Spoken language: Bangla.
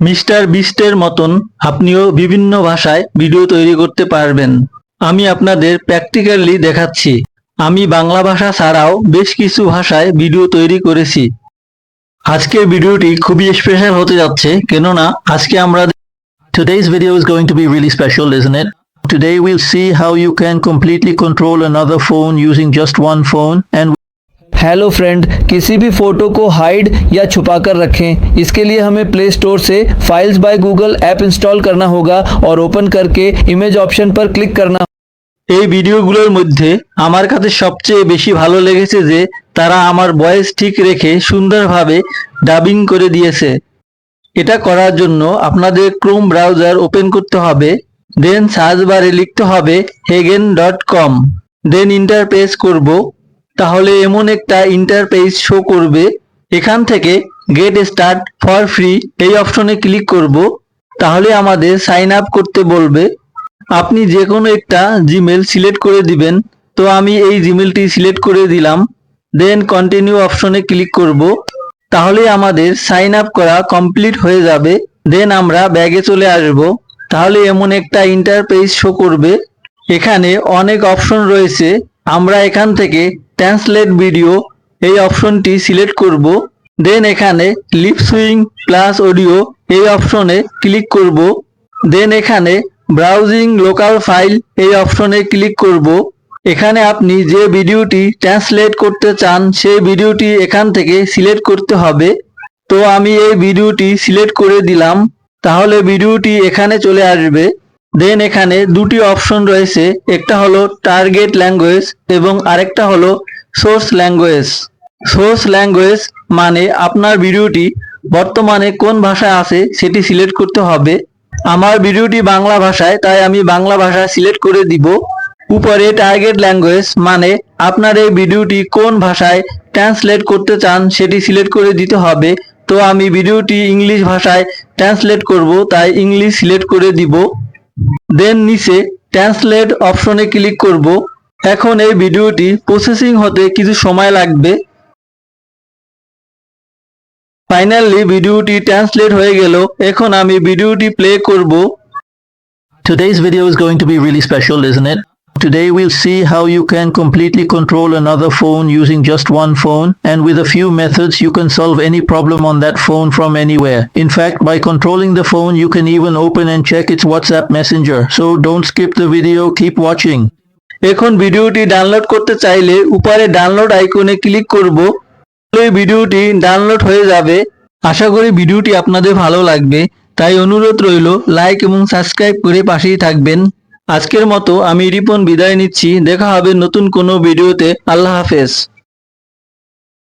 মিস্টার বিস্টের মতন আপনিও বিভিন্ন ভাষায় ভিডিও তৈরি করতে পারবেন। আমি আপনাদের প্র্যাকটিক্যালি দেখাচ্ছি। আমি বাংলা ভাষা ছাড়াও বেশ কিছু ভাষায় ভিডিও তৈরি করেছি। আজকের ভিডিওটি খুবই স্পেশাল হতে যাচ্ছে, কেননা আজকে আমরা today's video is going to be really special ডিজনের today will see how you can completely control another phone using just one phone and hello friend किसी भी फ़ोटो को हाइड या छुपा कर रखें इसके लिए हमें प्ले स्टोर से files by Google app install करना होगा और ओपन करके इमेज ऑप्शन पर क्लिक करना এই ভিডিওগুলোর মধ্যে আমার কাছে সবচেয়ে বেশি ভালো লেগেছে যে তারা আমার ভয়েস ঠিক রেখে সুন্দরভাবে ডাবিং করে দিয়েছে এটা করার জন্য আপনাদের ক্রোম ব্রাউজার ওপেন করতে হবে দেন সার্চ বারে লিখতে হবে হেগেন ডট কম দেন ইন্টারপেজ করব তাহলে এমন একটা ইন্টারপেজ শো করবে। এখান থেকে গেট স্টার্ট ফর ফ্রি এই অপশনে ক্লিক করব। তাহলে আমাদের সাইন আপ করতে বলবে। আপনি যে কোনো একটা জিমেল সিলেক্ট করে দিবেন। তো আমি এই জিমেলটি সিলেক্ট করে দিলাম। দেন কন্টিনিউ অপশনে ক্লিক করব। তাহলে আমাদের সাইন আপ করা কমপ্লিট হয়ে যাবে। দেন আমরা ব্যাগে চলে আসব। তাহলে এমন একটা ইন্টারপেজ শো করবে। এখানে অনেক অপশন রয়েছে। আমরা এখান থেকে ট্রান্সলেট ভিডিও এই অপশনটি সিলেক্ট করব দেন এখানে লিপ সুইং প্লাস অডিও এই অপশনে ক্লিক করব দেন এখানে ব্রাউজিং লোকাল ফাইল এই অপশনে ক্লিক করব। এখানে আপনি যে ভিডিওটি ট্রান্সলেট করতে চান, সেই ভিডিওটি এখান থেকে সিলেক্ট করতে হবে। তো আমি এই ভিডিওটি সিলেক্ট করে দিলাম, তাহলে ভিডিওটি এখানে চলে আসবে। দেন এখানে দুটি অপশন রয়েছে। একটা হলো টার্গেট ল্যাঙ্গুয়েজ এবং আরেকটা হলো সোর্স ল্যাঙ্গুয়েজ সোর্স ল্যাঙ্গুয়েজ মানে আপনার ভিডিওটি বর্তমানে কোন ভাষায় আছে সেটি সিলেক্ট করতে হবে। আমার ভিডিওটি বাংলা ভাষায়, তাই আমি বাংলা ভাষা সিলেক্ট করে দিব। উপরে টার্গেট ল্যাঙ্গুয়েজ মানে আপনার এই ভিডিওটি কোন ভাষায় ট্রান্সলেট করতে চান সেটি সিলেক্ট করে দিতে হবে। তো আমি ভিডিওটি ইংলিশ ভাষায় ট্রান্সলেট করব, তাই ইংলিশ সিলেক্ট করে দিব। দেন নিচে ট্রান্সলেট অপশনে ক্লিক করব। এখন এই ভিডিওটি প্রসেসিং হতে কিছু সময় লাগবে। ফাইনালি ভিডিওটি ট্রান্সলেট হয়ে গেল। এখন আমি ভিডিওটি প্লে করব। Today's video is going to be really special, isn't it? Today we'll see how you can completely control another phone using just one phone and with a few methods you can solve any problem on that phone from anywhere. In fact, by controlling the phone you can even open and check its WhatsApp messenger. So don't skip the video, keep watching. এখন ভিডিওটি ডাউনলোড করতে চাইলে উপরে ডাউনলোড আইকনে ক্লিক করব এই ভিডিওটি ডাউনলোড হয়ে যাবে আশা করি ভিডিওটি আপনাদের ভালো লাগবে তাই অনুরোধ রইল লাইক এবং সাবস্ক্রাইব করে পাশেই থাকবেন আজকের মতো আমি রিপন বিদায় নিচ্ছি দেখা হবে নতুন কোনো ভিডিওতে। আল্লাহ হাফেজ।